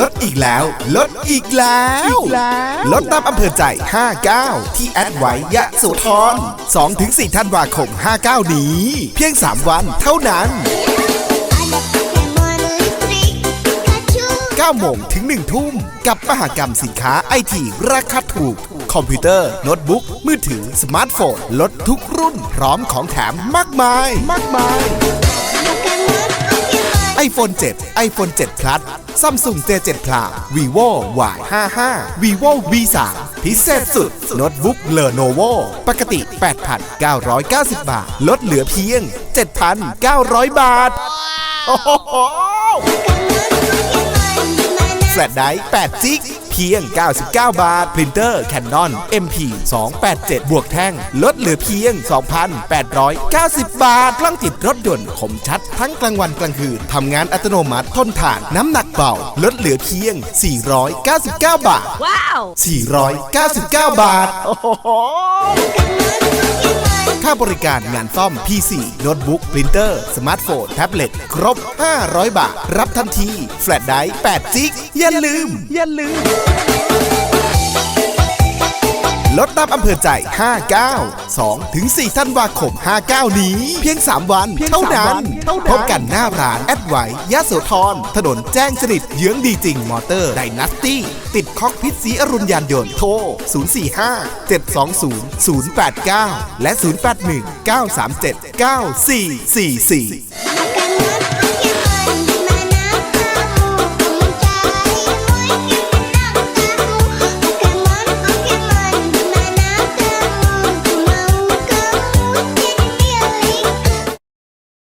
ลดอีกแล้ว ลดอีกแล้ว ลดตามอำเภอใจ 59 ที่แอดไว้ยะโสธร2-4ธันวาคม 59 นี้ เพียง 3 วันเท่านั้น9โมงถึง 1 ทุ่ม กับมหากรรมสินค้าไอทีราคาถูก คอมพิวเตอร์โน้ตบุ๊ก มือถือ สมาร์ทโฟน ลดทุกรุ่น พร้อมของแถมมากมาย มากมาย iPhone 7 iPhone 7 Plus Samsung J7 Plus vivo Y55 vivo V3 พิเศษสุด โน้ตบุ๊ก Lenovo ปกติ 8,990 บาท ลดเหลือเพียง 7,900 บาท โอ้โหแฟลชไดร์8จิก เพียง 99 บาท พรินเตอร์ Canon MP 287 บวกแท่ง ลดเหลือเพียง 2,890 บาท กล้องติดรถยนต์คมชัดทั้งกลางวันกลางคืน ทำงานอัตโนมัติทนทาน น้ำหนักเบา ลดเหลือเพียง 499 บาท ว้าว 499 บาท โอ้โหค่า บริการงานซ่อม PC โน้ตบุ๊กปรินเตอร์สมาร์ทโฟนแท็บเล็ตครบ 500 บาท รับทันที แฟลชไดร์8จิกอย่าลืม อย่าลืม ลดตามอำเภอใจ 59 2ถึง4ธันวาคม 59 นี้ เพียง 3 วัน เท่านั้นพบกันหน้าร้านแอดไวท์ยะโสธรถนนแจ้งสนิทเยื้องดีจริงมอเตอร์ไดนัสตี้ ติดคอกพิษสีอรุณยานยนต์โทร 045 720 089 และ 081 937 9444